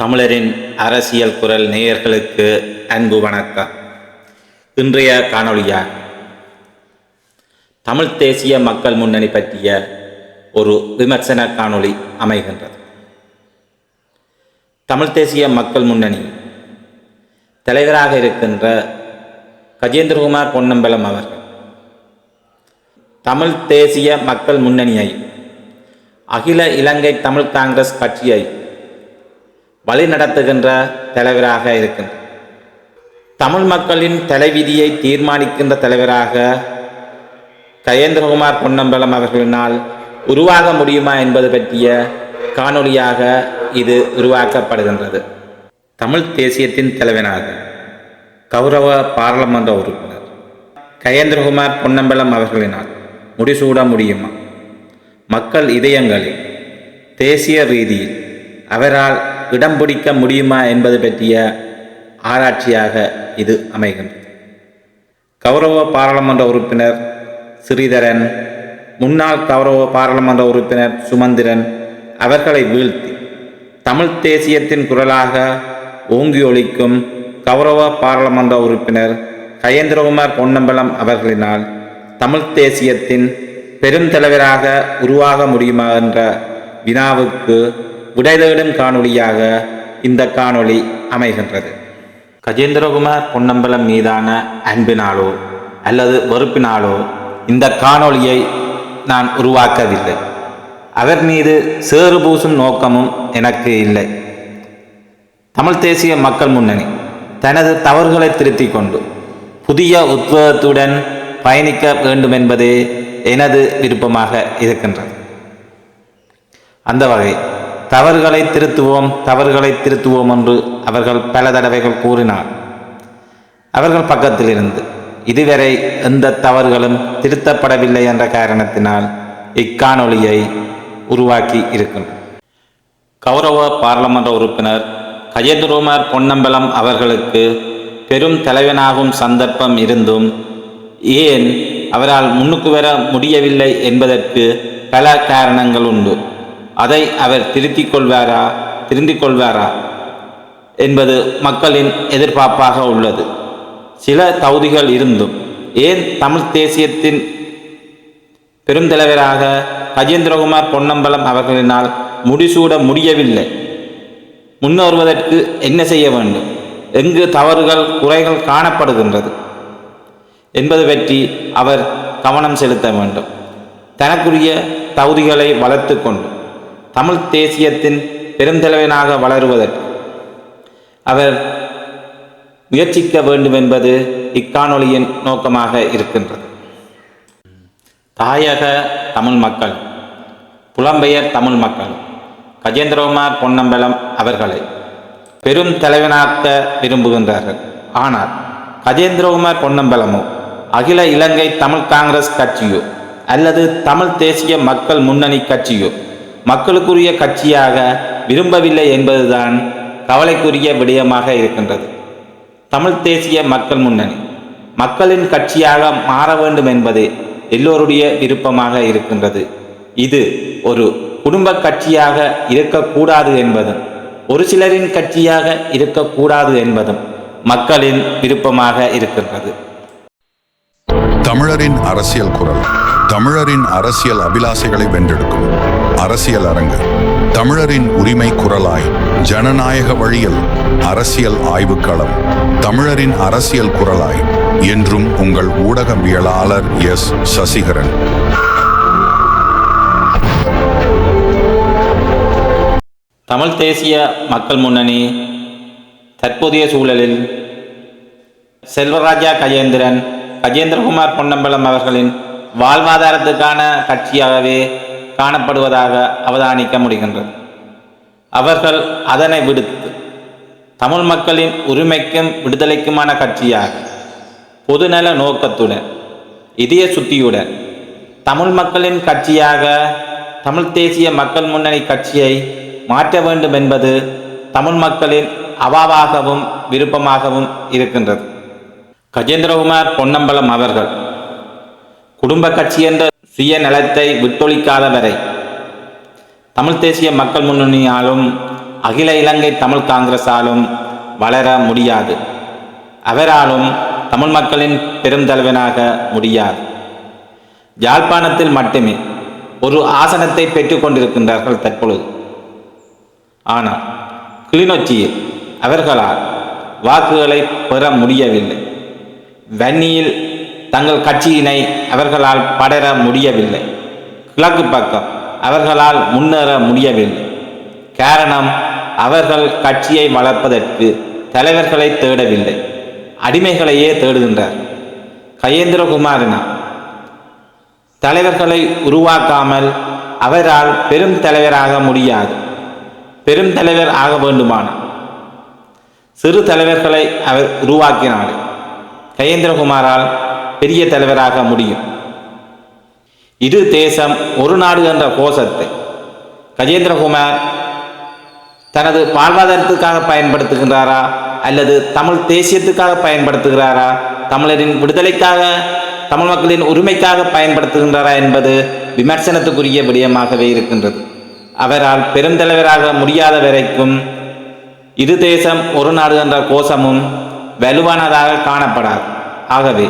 தமிழரின் அரசியல் குரல் நேயர்களுக்கு அன்பு வணக்கம். இன்றைய காணொளியார் தமிழ் தேசிய மக்கள் முன்னணி பற்றிய ஒரு விமர்சன காணொளி அமைகின்றது. தமிழ் தேசிய மக்கள் முன்னணி தலைவராக இருக்கின்ற கஜேந்திரகுமார் பொன்னம்பலம் அவர்கள் தமிழ் தேசிய மக்கள் முன்னணியை அகில இலங்கை தமிழ் காங்கிரஸ் கட்சியை வழிநடத்துகின்ற தலைவராக இருக்கின்றார் தமிழ் மக்களின் தலைவிதியை தீர்மானிக்கின்ற தலைவராக கயேந்திரகுமார் பொன்னம்பலம் அவர்களினால் உருவாக முடியுமா என்பது பற்றிய காணொளியாக இது உருவாக்கப்படுகின்றது. தமிழ் தேசியத்தின் தலைவனாக கௌரவ பாராளுமன்ற உறுப்பினர் கயேந்திரகுமார் பொன்னம்பலம் அவர்களினால் முடிசூட முடியுமா? மக்கள் இதயங்களில் தேசிய ரீதியில் அவரால் இடம் பிடிக்க முடியுமா என்பது பற்றிய ஆராய்ச்சியாக இது அமைகின்றது கௌரவ பாராளுமன்ற உறுப்பினர் ஸ்ரீதரன் முன்னாள் கௌரவ பாராளுமன்ற உறுப்பினர் சுமந்திரன் அவர்களை வீழ்த்தி தமிழ் தேசியத்தின் குரலாக ஓங்கி ஒழிக்கும் கௌரவ பாராளுமன்ற உறுப்பினர் கயேந்திரகுமார் பொன்னம்பலம் அவர்களினால் தமிழ் தேசியத்தின் பெருந்தலைவராக உருவாக முடியுமா என்ற வினாவுக்கு விடை காணொளியாக இந்த காணொளி அமைகின்றது. கஜேந்திரகுமார் பொன்னம்பலம் மீதான அன்பினாலோ அல்லது வெறுப்பினாலோ இந்த காணொளியை நான் உருவாக்கவில்லை. அவர் மீது சேறு பூசும் நோக்கமும் எனக்கு இல்லை. தமிழ் தேசிய மக்கள் முன்னணி தனது தவறுகளை திருத்திக் கொண்டு புதிய உத்வேகத்துடன் பயணிக்க வேண்டும் என்பதே எனது விருப்பமாக இருக்கின்றது. அந்த வகை தவறுகளை திருத்துவோம் தவறுகளை திருத்துவோம் என்று அவர்கள் பல தடவைகள் கூறினார். அவர்கள் பக்கத்தில் இருந்து இதுவரை எந்த தவறுகளும் திருத்தப்படவில்லை என்ற காரணத்தினால் இக்காணொளியை உருவாக்கி இருக்கும் கௌரவ பாராளுமன்ற உறுப்பினர் கஜேந்திரகுமார் பொன்னம்பலம் அவர்களுக்கு பெரும் தலைவனாகும் சந்தர்ப்பம் இருந்தும் ஏன் அவரால் முன்னுக்கு வர முடியவில்லை என்பதற்கு பல காரணங்கள் உண்டு. அதை அவர் திருத்திக் கொள்வாரா திருந்திக் கொள்வாரா என்பது மக்களின் எதிர்பார்ப்பாக உள்ளது. சில தகுதிகள் இருந்தும் ஏன் தமிழ் தேசியத்தின் பெருந்தலைவராக கஜேந்திரகுமார் பொன்னம்பலம் அவர்களினால் முடிசூட முடியவில்லை? முன்னேறுவதற்கு என்ன செய்ய வேண்டும்? எங்கு தவறுகள் குறைகள் காணப்படுகின்றது என்பது பற்றி அவர் கவனம் செலுத்த வேண்டும். தனக்குரிய தகுதிகளை வளர்த்து கொண்டு தமிழ் தேசியத்தின் பெருந்தலைவனாக வளருவதற்கு அவர் முயற்சிக்க வேண்டும் என்பது இக்காணொலியின் நோக்கமாக இருக்கின்றது. தாயக தமிழ் மக்கள் புலம்பெயர் தமிழ் மக்கள் கஜேந்திரகுமார் பொன்னம்பலம் அவர்களை பெரும் தலைவனாக்க விரும்புகின்றார்கள். ஆனால் கஜேந்திரகுமார் பொன்னம்பலமோ அகில இலங்கை தமிழ் காங்கிரஸ் கட்சியோ அல்லது தமிழ் தேசிய மக்கள் முன்னணி கட்சியோ மக்களுக்குரிய கட்சியாக விரும்பவில்லை என்பதுதான் கவலைக்குரிய விடயமாக இருக்கின்றது. தமிழ் தேசிய மக்கள் முன்னணி. மக்களின் கட்சியாக மாற வேண்டும் என்பது எல்லோருடைய விருப்பமாக இருக்கின்றது. இது ஒரு குடும்ப கட்சியாக இருக்கக்கூடாது என்பதும் ஒரு சிலரின் கட்சியாக இருக்கக்கூடாது என்பதும் மக்களின் விருப்பமாக இருக்கின்றது. தமிழரின் அரசியல் குரல் தமிழரின் அரசியல் அபிலாசைகளை வென்றெடுக்கும். அரசியல் அரங்கு. தமிழரின் உரிமை குரலாய் ஜனநாயக வழியில் அரசியல் ஆய்வுக்களம் தமிழரின் அரசியல் குரலாய் என்றும் உங்கள் ஊடகவியலாளர் எஸ். சசிகரன். தமிழ் தேசிய மக்கள் முன்னணி தற்போதைய சூழலில் செல்வராஜா கஜேந்திரன் கஜேந்திரகுமார் பொன்னம்பலம் அவர்களின் வாழ்வாதாரத்துக்கான கட்சியாகவே காணப்படுவதாக அவதானிக்க முடிகின்றது. அவர்கள் அதனை விடுத்து தமிழ் மக்களின் உரிமைக்கும் விடுதலைக்குமான கட்சியாக பொதுநல நோக்கத்துடன் இதய சுத்தியுடன் தமிழ் மக்களின் கட்சியாக தமிழ் தேசிய மக்கள் முன்னணி கட்சியை மாற்ற வேண்டும் என்பது தமிழ் மக்களின் அவாவாகவும் விருப்பமாகவும் இருக்கின்றது. கஜேந்திரகுமார் பொன்னம்பலம் அவர்கள் குடும்ப கட்சி என்ற சுய நலத்தை விட்டொழிக்காத வரை. தமிழ் தேசிய மக்கள் முன்னணியாலும் அகில இலங்கை தமிழ் காங்கிரஸாலும் வளர முடியாது. அவராலும் தமிழ் மக்களின் பெருந்தலைவனாக முடியாது. யாழ்ப்பாணத்தில் மட்டுமே ஒரு ஆசனத்தை பெற்றுக் கொண்டிருக்கின்றார்கள் தற்பொழுது. ஆனால் கிளிநொச்சியில் அவர்களால் வாக்குகளை பெற முடியவில்லை. வன்னியில் தங்கள் கட்சியினை அவர்களால் படர முடியவில்லை. கிழக்கு பக்கம் அவர்களால் முன்னேற முடியவில்லை. காரணம் அவர்கள் கட்சியை வளர்ப்பதற்கு தலைவர்களை தேடவில்லை. அடிமைகளையே தேடுகின்றார். கயேந்திரகுமாரினா தலைவர்களை உருவாக்காமல் அவரால் பெரும் தலைவராக முடியாது. பெரும் தலைவர் ஆக வேண்டுமானால் சிறு தலைவர்களை அவர் உருவாக்கினார். கயேந்திரகுமாரால் பெரிய தலைவராக முடியும். இரு தேசம் ஒரு நாடு என்ற கோஷத்தை கஜேந்திரகுமார் தனது வாழ்வாதாரத்துக்காக பயன்படுத்துகின்றாரா? அல்லது தமிழ் தேசியத்துக்காக பயன்படுத்துகிறாரா? தமிழரின் விடுதலைக்காக தமிழ் மக்களின் உரிமைக்காக பயன்படுத்துகின்றாரா என்பது விமர்சனத்துக்குரிய விடயமாகவே இருக்கின்றது. அவரால் பெருந்தலைவராக முடியாத வரைக்கும் இரு தேசம் ஒரு நாடு என்ற கோஷமும் வலுவானதாக காணப்படாது. ஆகவே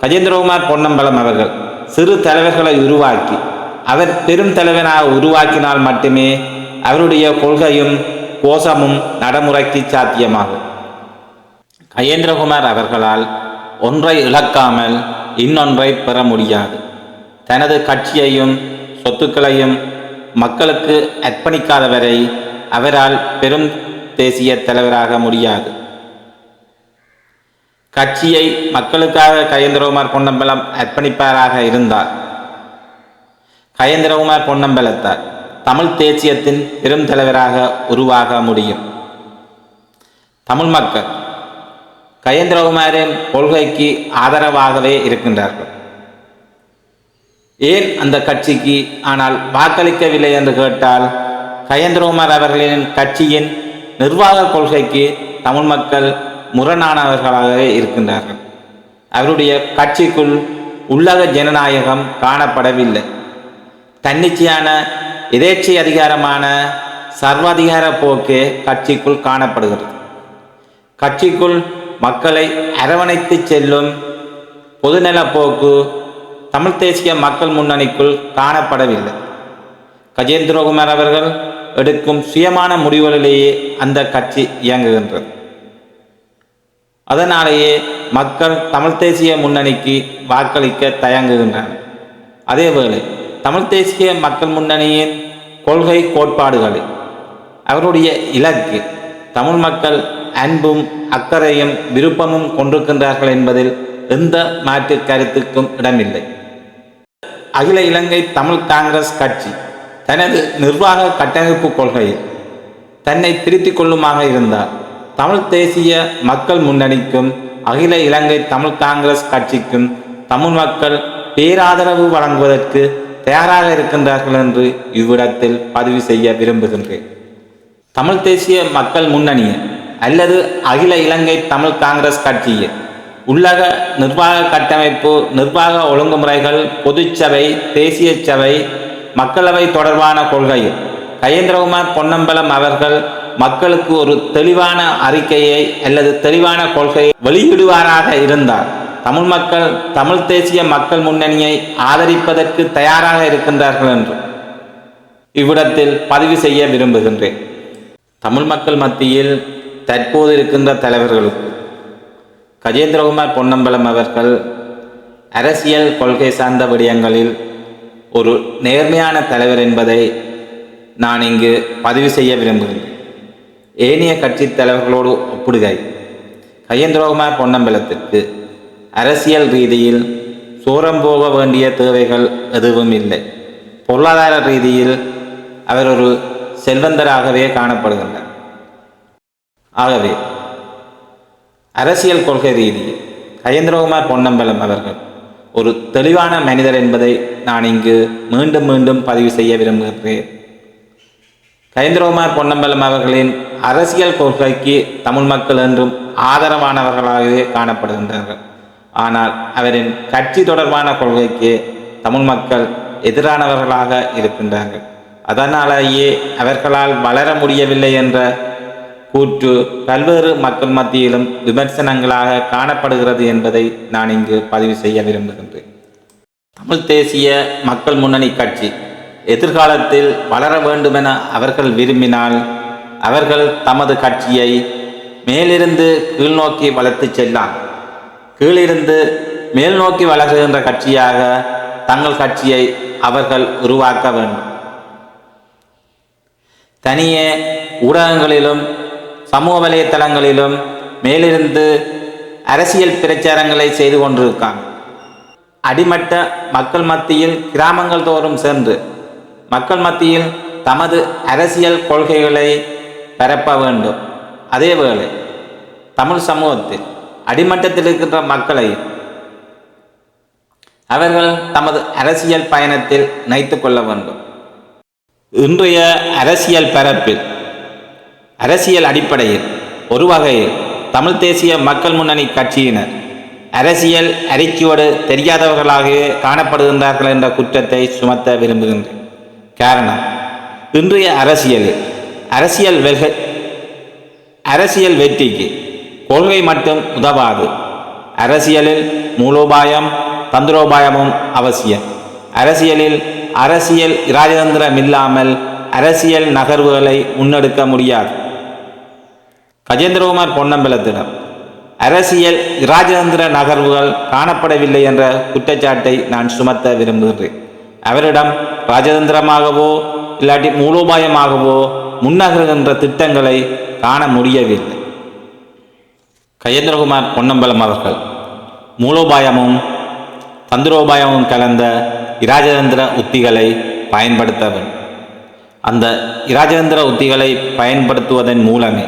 கஜேந்திரகுமார் பொன்னம்பலம் அவர்கள் சிறு தலைவர்களை உருவாக்கி அவர் பெரும் தலைவனாக உருவாக்கினால் மட்டுமே அவருடைய கொள்கையும் கோஷமும் நடைமுறைக்கு சாத்தியமாகும். கஜேந்திரகுமார் அவர்களால் ஒன்றை இழக்காமல் இன்னொன்றை பெற முடியாது. தனது கட்சியையும் சொத்துக்களையும் மக்களுக்கு அர்ப்பணிக்காதவரை அவரால் பெரும் தேசிய தலைவராக முடியாது. கட்சியை மக்களுக்காக கயந்திரகுமார் பொன்னம்பலம் அர்ப்பணிப்பாராக இருந்தார். கயேந்திரகுமார் பொன்னம்பலத்தார் தமிழ் தேசியத்தின் பெரும் தலைவராக உருவாக முடியும். தமிழ் மக்கள் கயேந்திரகுமாரின் கொள்கைக்கு ஆதரவாகவே இருக்கின்றார்கள். ஏன் அந்த கட்சிக்கு ஆனால் வாக்களிக்கவில்லை என்று கேட்டால் கயேந்திரகுமார் அவர்களின் கட்சியின் நிர்வாக கொள்கைக்கு தமிழ் மக்கள் முரணானவர்களாகவே இருக்கின்றார்கள். அவருடைய கட்சிக்குள் உள்ளக ஜனநாயகம் காணப்படவில்லை. தன்னிச்சையான எதேச்சை அதிகாரமான சர்வாதிகார போக்கே கட்சிக்குள் காணப்படுகிறது. கட்சிக்குள் மக்களை அரவணைத்து செல்லும் பொதுநல போக்கு தமிழ் தேசிய மக்கள் முன்னணிக்குள் காணப்படவில்லை. கஜேந்திரகுமார் அவர்கள் எடுக்கும் சுயமான முடிவுகளிலேயே அந்த கட்சி இயங்குகின்றது. அதனாலேயே மக்கள் தமிழ் தேசிய முன்னணிக்கு வாக்களிக்க தயங்குகின்றனர். அதேவேளை தமிழ் தேசிய மக்கள் முன்னணியின் கொள்கை கோட்பாடுகள் அவருடைய இலக்கு தமிழ் மக்கள் அன்பும் அக்கறையும் விருப்பமும் கொண்டிருக்கின்றார்கள் என்பதில் எந்த மாற்று கருத்துக்கும் இடமில்லை. அகில இலங்கை தமிழ் காங்கிரஸ் கட்சி தனது நிர்வாக கட்டமைப்பு கொள்கையில் தன்னை திருத்திக் கொள்ளுமாக இருந்தார் தமிழ் தேசிய மக்கள் முன்னணிக்கும் அகில இலங்கை தமிழ் காங்கிரஸ் கட்சிக்கும் தமிழ் மக்கள் பேராதரவு வழங்குவதற்கு தயாராக இருக்கின்றார்கள் என்று இவ்விடத்தில் பதிவு செய்ய விரும்புகின்றேன். தமிழ் தேசிய மக்கள் முன்னணியை அல்லது அகில இலங்கை தமிழ் காங்கிரஸ் கட்சியை உள்ளக நிர்வாக கட்டமைப்பு நிர்வாக ஒழுங்குமுறைகள் பொதுச்சபை தேசிய சபை மக்களவை தொடர்பான கொள்கையில் கயேந்திரகுமார் பொன்னம்பலம் அவர்கள் மக்களுக்கு ஒரு தெளிவான அறிக்கையை அல்லது தெளிவான கொள்கையை வெளியிடுவாராக இருந்தார். தமிழ் மக்கள் தமிழ் தேசிய மக்கள் முன்னணியை ஆதரிப்பதற்கு தயாராக இருக்கின்றார்கள் என்று இவ்விடத்தில் பதிவு செய்ய விரும்புகின்றேன். தமிழ் மக்கள் மத்தியில் தற்போது இருக்கின்ற தலைவர்களுக்கு கஜேந்திரகுமார் பொன்னம்பலம் அவர்கள் அரசியல் கொள்கை சார்ந்த விடயங்களில் ஒரு நேர்மையான தலைவர் என்பதை நான் இங்கு பதிவு செய்ய விரும்புகிறேன் ஏனைய கட்சி தலைவர்களோடு ஒப்பிடுகை கயேந்திரகுமார் பொன்னம்பலத்திற்கு அரசியல் ரீதியில் சூரம் போக வேண்டிய தேவைகள் எதுவும் இல்லை. பொருளாதார ரீதியில் அவர் ஒரு செல்வந்தராகவே காணப்படுகின்றார். ஆகவே அரசியல் கொள்கை ரீதியில் கயேந்திரகுமார் பொன்னம்பலம் அவர்கள் ஒரு தெளிவான மனிதர் என்பதை நான் இங்கு மீண்டும் மீண்டும் பதிவு செய்ய விரும்புகிறேன். கயேந்திரகுமார் பொன்னம்பலம் அவர்களின் அரசியல் கொள்கைக்கு தமிழ் மக்கள் என்றும் ஆதரவானவர்களாகவே காணப்படுகின்றார்கள். ஆனால் அவரின் கட்சி தொடர்பான கொள்கைக்கு தமிழ் மக்கள் எதிரானவர்களாக இருக்கின்றார்கள். அதனாலேயே அவர்களால் வளர முடியவில்லை என்ற கூற்று பல்வேறு மக்கள் மத்தியிலும் விமர்சனங்களாக காணப்படுகிறது என்பதை நான் இங்கு பதிவு செய்ய விரும்புகின்றேன். தமிழ் தேசிய மக்கள் முன்னணி கட்சி எதிர்காலத்தில் வளர வேண்டுமென அவர்கள் விரும்பினால் அவர்கள் தமது கட்சியை மேலிருந்து கீழ்நோக்கி வளர்த்துச் செல்லாம் கீழிருந்து மேல் நோக்கி வளர்கின்ற கட்சியாக தங்கள் கட்சியை அவர்கள் உருவாக்க வேண்டும். தனியே ஊடகங்களிலும் சமூக வலைத்தளங்களிலும் மேலிருந்து அரசியல் பிரச்சாரங்களை செய்து கொண்டிருக்காங்க. அடிமட்ட மக்கள் மத்தியில் கிராமங்கள் தோறும் சென்று மக்கள் மத்தியில் தமது அரசியல் கொள்கைகளை பரப்ப வேண்டும். அதேவேளை தமிழ் சமூகத்தில் அடிமட்டத்தில் இருக்கின்ற மக்களை அவர்கள் தமது அரசியல் பயணத்தில் இணைத்துக் கொள்ள வேண்டும். இன்றைய அரசியல் பரப்பில் அரசியல் அடிப்படையில் ஒரு வகையில் தமிழ் தேசிய மக்கள் முன்னணி கட்சியினர் அரசியல் அறிக்கையோடு தெரியாதவர்களாகவே காணப்படுகின்றார்கள் என்ற குற்றத்தை சுமத்த விரும்புகின்றேன். காரணம். இன்றைய அரசியலில் அரசியல் வெக அரசியல் வெற்றிக்கு கொள்கை மட்டும் உதவாது. அரசியலில் மூலோபாயம் தந்திரோபாயமும் அவசியம். அரசியலில் அரசியல் இராஜதந்திரம் இல்லாமல் அரசியல் நகர்வுகளை முன்னெடுக்க முடியாது. கஜேந்திரகுமார் பொன்னம்பலத்திடம் அரசியல் இராஜதந்திர நகர்வுகள் காணப்படவில்லை என்ற குற்றச்சாட்டை நான் சுமத்த விரும்புகிறேன் அவரிடம் ராஜதந்திரமாகவோ இல்லாட்டி மூலோபாயமாகவோ முன்னகருகின்ற திட்டங்களை காண முடியவில்லை. கஜேந்திரகுமார் பொன்னம்பலம் அவர்கள் மூலோபாயமும் தந்திரோபாயமும் கலந்த இராஜதந்திர உத்திகளை பயன்படுத்த வேண்டும். அந்த இராஜதந்திர உத்திகளை பயன்படுத்துவதன் மூலமே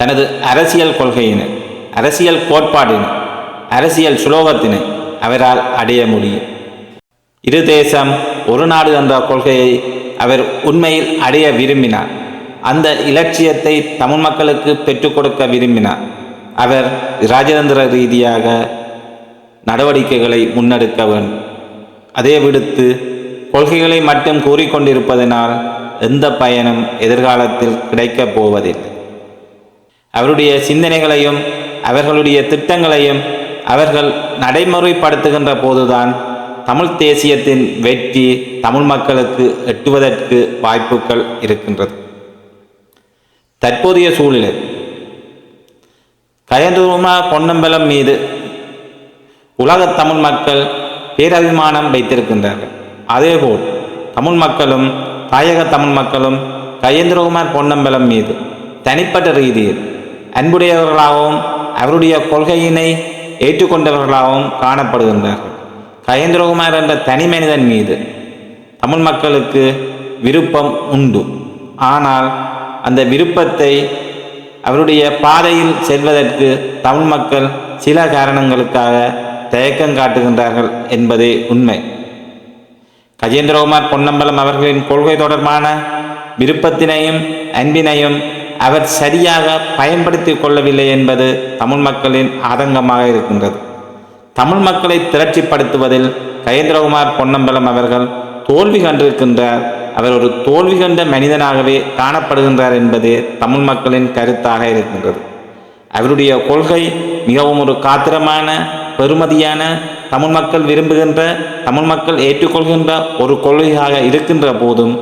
தனது அரசியல் கொள்கையினை அரசியல் கோட்பாட்டினை அரசியல் சுலோகத்தினை அவரால் அடைய முடியும். இரு தேசம் ஒரு நாடு என்ற கொள்கையை அவர் உண்மையில் அடைய விரும்பினார். அந்த இலட்சியத்தை தமிழ் மக்களுக்கு பெற்றுக் கொடுக்க விரும்பினார். அவர் இராஜதந்திர ரீதியாக நடவடிக்கைகளை முன்னெடுக்க வேண்டும் அதே விடுத்து கொள்கைகளை மட்டும் கூறிக்கொண்டிருப்பதனால் எந்த பயனும் எதிர்காலத்தில் கிடைக்கப் போவதில்லை. அவருடைய சிந்தனைகளையும் அவர்களுடைய திட்டங்களையும் அவர்கள் நடைமுறைப்படுத்துகின்ற போதுதான் தமிழ் தேசியத்தின் வெற்றி தமிழ் மக்களுக்கு எட்டுவதற்கு வாய்ப்புகள் இருக்கின்றது. தற்போதைய சூழ்நிலை. கயந்தூர்மா பொன்னம்பலம் மீது உலகத் தமிழ் மக்கள் பேரபிமானம் வைத்திருக்கின்றார்கள். அதேபோல் தமிழ் மக்களும் தாயக தமிழ் மக்களும் கயேந்திரகுமார் பொன்னம்பலம் மீது தனிப்பட்ட ரீதியில் அன்புடையவர்களாகவும் அவருடைய கொள்கையினை ஏற்றுக்கொண்டவர்களாகவும் காணப்படுகின்றார்கள். கயேந்திரகுமார் என்ற தனி மனிதன் மீது தமிழ் மக்களுக்கு விருப்பம் உண்டு. ஆனால் அந்த விருப்பத்தை அவருடைய பாதையில் செல்வதற்கு தமிழ் மக்கள் சில காரணங்களுக்காக தயக்கம் காட்டுகின்றார்கள் என்பதே உண்மை. கஜேந்திரகுமார் பொன்னம்பலம் அவர்களின் கொள்கை தொடர்பான விருப்பத்தினையும் அன்பினையும் அவர் சரியாக பயன்படுத்தி கொள்ளவில்லை என்பது தமிழ் மக்களின் ஆதங்கமாக இருக்கின்றது. தமிழ் மக்களை திரட்சிப்படுத்துவதில் கயேந்திரகுமார் பொன்னம்பலம் அவர்கள் தோல்வி கண்டிருக்கின்றார் அவர் ஒரு தோல்வி கண்ட மனிதனாகவே காணப்படுகின்றார் என்பது தமிழ் மக்களின் கருத்தாக இருக்கின்றது. அவருடைய கொள்கை மிகவும் ஒரு காத்திரமான பெருமதியான தமிழ் மக்கள் விரும்புகின்ற தமிழ் மக்கள் ஏற்றுக்கொள்கின்ற ஒரு கொள்கையாக இருக்கின்ற போதும்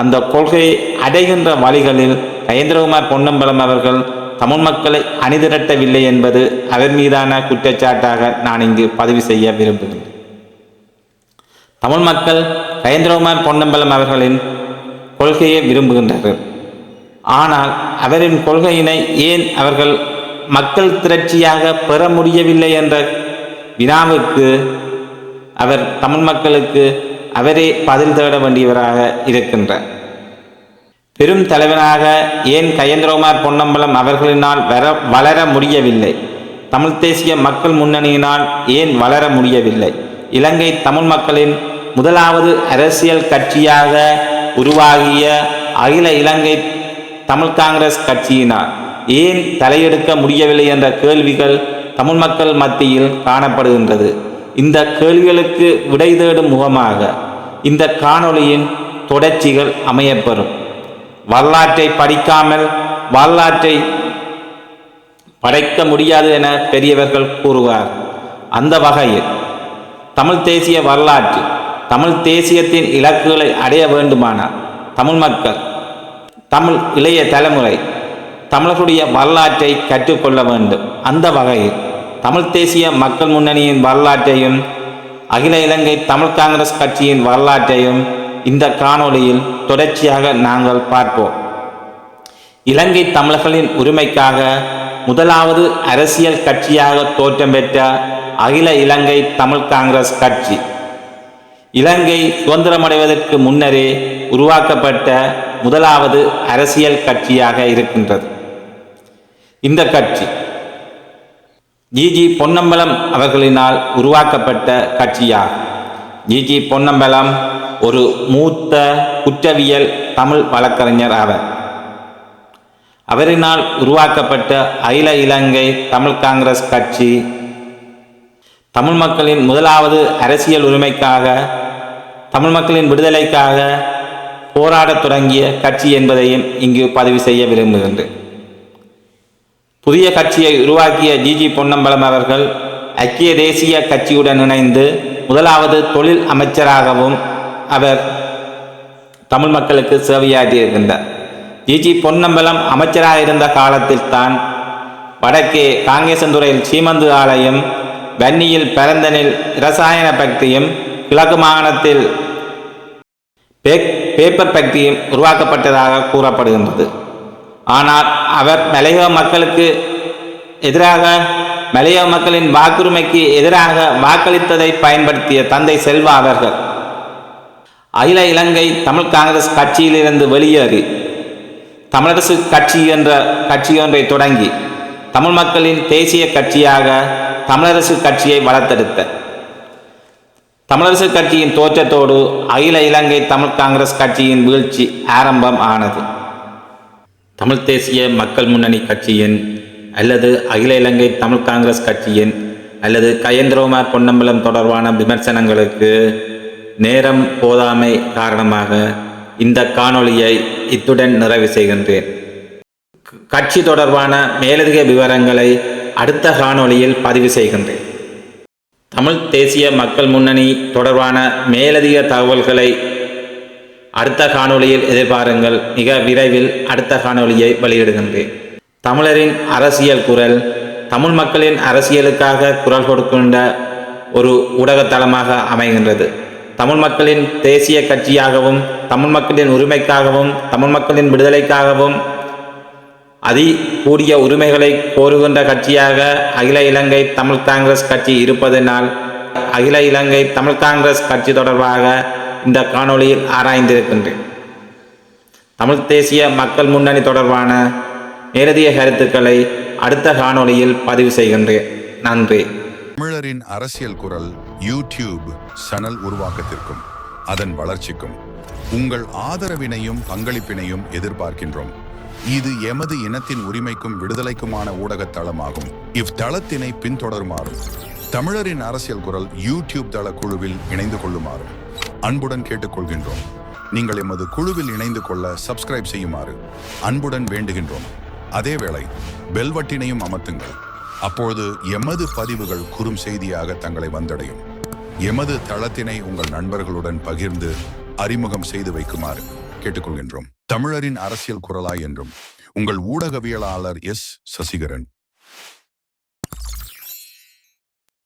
அந்த கொள்கையை அடைகின்ற வழிகளில் கயேந்திரகுமார் பொன்னம்பலம் அவர்கள் தமிழ் மக்களை அணிதிரட்டவில்லை என்பது அவர் மீதான குற்றச்சாட்டாக நான் இங்கு பதிவு செய்ய விரும்புகிறேன். தமிழ் மக்கள் கயேந்திரகுமார் பொன்னம்பலம் அவர்களின் கொள்கையை விரும்புகின்றனர். ஆனால் அவரின் கொள்கையினை ஏன் அவர்கள் மக்கள் திரட்சியாக பெற முடியவில்லை என்ற வினாவுக்கு அவர் தமிழ் மக்களுக்கு அவரே பதில் தேட வேண்டியவராக இருக்கின்றார். பெரும் தலைவனாக ஏன் கயந்திரகுமார் பொன்னம்பலம் அவர்களினால் வர வளர முடியவில்லை? தமிழ் தேசிய மக்கள் முன்னணியினால் ஏன் வளர முடியவில்லை? இலங்கை தமிழ் மக்களின் முதலாவது அரசியல் கட்சியாக உருவாகிய அகில இலங்கை தமிழ் காங்கிரஸ் கட்சியினால் ஏன் தலையெடுக்க முடியவில்லை என்ற கேள்விகள் தமிழ் மக்கள் மத்தியில் காணப்படுகின்றது. இந்த கேள்விகளுக்கு விடை தேடும் முகமாக இந்த காணொளியின் தொடர்ச்சிகள் அமையப்பெறும். வரலாற்றை படிக்காமல் வரலாற்றை படைக்க முடியாது என பெரியவர்கள் கூறுவார். அந்த வகையில் தமிழ் தேசிய வரலாற்று தமிழ் தேசியத்தின் இலக்குகளை அடைய வேண்டுமானால் தமிழ் மக்கள் தமிழ் இளைய தலைமுறை தமிழர்களுடைய வரலாற்றை கற்றுக்கொள்ள வேண்டும். அந்த வகையில் தமிழ் தேசிய மக்கள் முன்னணியின் வரலாற்றையும் அகில இலங்கை தமிழ் காங்கிரஸ் கட்சியின் வரலாற்றையும் இந்த காணொளியில் தொடர்ச்சியாக நாங்கள் பார்ப்போம். இலங்கை தமிழர்களின் உரிமைக்காக முதலாவது அரசியல் கட்சியாக தோற்றம் பெற்ற அகில இலங்கை தமிழ் காங்கிரஸ் கட்சி. இலங்கை சுதந்திரமடைவதற்கு முன்னரே உருவாக்கப்பட்ட முதலாவது அரசியல் கட்சியாக இருக்கின்றது. இந்த கட்சி ஜிஜி பொன்னம்பலம் அவர்களினால் உருவாக்கப்பட்ட கட்சியாகும். ஜிஜி பொன்னம்பலம் ஒரு மூத்த குற்றவியல் தமிழ் வழக்கறிஞர் ஆவர். அவரினால் உருவாக்கப்பட்ட அகில இலங்கை தமிழ் காங்கிரஸ் கட்சி தமிழ் மக்களின் முதலாவது அரசியல் உரிமைக்காக தமிழ் மக்களின் விடுதலைக்காக போராடத் தொடங்கிய கட்சி என்பதையும் இங்கு பதிவு செய்ய விரும்புகின்றேன். புதிய கட்சியை உருவாக்கிய ஜிஜி பொன்னம்பலம் அவர்கள் ஐக்கிய தேசிய கட்சியுடன் இணைந்து முதலாவது தொழில் அமைச்சராகவும் அவர் தமிழ் மக்களுக்கு சேவையாற்றியிருக்கின்றார் ஜிஜி பொன்னம்பலம் அமைச்சராக இருந்த காலத்தில் தான் வடக்கே காங்கேசந்துறையில் சீமந்து ஆலயம் வன்னியில் பரந்தனில் இரசாயன பக்தியும் கிழக்கு மாகாணத்தில் பேப்பர் பக்தியும் உருவாக்கப்பட்டதாக கூறப்படுகின்றது. ஆனால் அவர் மலையக மக்களுக்கு எதிராக மலையக மக்களின் வாக்குரிமைக்கு எதிராக வாக்களித்ததை பயன்படுத்திய தந்தை செல்வா அவர்கள் அகில இலங்கை தமிழ் காங்கிரஸ் கட்சியிலிருந்து வெளியேறி தமிழரசு கட்சி என்ற கட்சி ஒன்றை தொடங்கி தமிழ் மக்களின் தேசிய கட்சியாக தமிழரசு கட்சியை வளர்த்தெடுத்த. தமிழரசு கட்சியின் தோற்றத்தோடு அகில இலங்கை தமிழ் காங்கிரஸ் கட்சியின் வீழ்ச்சி ஆரம்பம் ஆனது. தமிழ் தேசிய மக்கள் முன்னணி கட்சியின் அல்லது அகில இலங்கை தமிழ் காங்கிரஸ் கட்சியின் அல்லது கயந்திரோமார் பொன்னம்பலம் தொடர்பான விமர்சனங்களுக்கு நேரம் போதாமை காரணமாக இந்த காணொளியை இத்துடன் நிறைவு செய்கின்றேன். கட்சி தொடர்பான மேலதிக விவரங்களை அடுத்த காணொளியில் பதிவு செய்கின்றேன். தமிழ் தேசிய மக்கள் முன்னணி தொடர்பான மேலதிக தகவல்களை அடுத்த காணொளியில் எதிர்பாருங்கள். மிக விரைவில் அடுத்த காணொளியை வெளியிடுகின்றேன். தமிழரின் அரசியல் குரல் தமிழ் மக்களின் அரசியலுக்காக குரல் கொடுக்கின்ற ஒரு ஊடகத்தளமாக அமைகின்றது. தமிழ் மக்களின் தேசிய கட்சியாகவும் தமிழ் மக்களின் உரிமைக்காகவும் தமிழ் மக்களின் விடுதலைக்காகவும் அதி கூடிய உரிமைகளை கோருகின்ற கட்சியாக அகில இலங்கை தமிழ் காங்கிரஸ் கட்சி இருப்பதனால் அகில இலங்கை தமிழ் காங்கிரஸ் கட்சி தொடர்பாக இந்த காணொளியில் ஆராய்ந்திருக்கின்றேன். தமிழ் தேசிய மக்கள் முன்னணி தொடர்பான நேரடிய கருத்துக்களை அடுத்த காணொளியில் பதிவு செய்கின்றேன். நன்றி. தமிழரின் அரசியல் குரல் யூடியூப் சனல் உருவாக்கத்திற்கும் அதன் வளர்ச்சிக்கும் உங்கள் ஆதரவினையும் பங்களிப்பினையும் எதிர்பார்க்கின்றோம். இது எமது இனத்தின் உரிமைக்கும் விடுதலைக்குமான ஊடகத் தளமாகும். இவ்தளத்தினை பின்தொடருமாறும் தமிழரின் அரசியல் குரல் யூடியூப் தள குழுவில் இணைந்து கொள்ளுமாறும் அன்புடன் கேட்டுக்கொள்கின்றோம். நீங்கள் எமது குழுவில் இணைந்து கொள்ள சப்ஸ்கிரைப் செய்யுமாறு அன்புடன் வேண்டுகின்றோம். அதேவேளை பெல்வட்டினையும் அமர்த்துங்கள். அப்பொழுது எமது பதிவுகள் குறும் செய்தியாக தங்களை வந்தடையும். எமது தளத்தினை உங்கள் நண்பர்களுடன் பகிர்ந்து அறிமுகம் செய்து வைக்குமாறு கேட்டுக்கொள்கின்றோம். தமிழரின் அரசியல் குரலாய் என்றும் உங்கள் ஊடகவியலாளர் எஸ். சசிகரன்.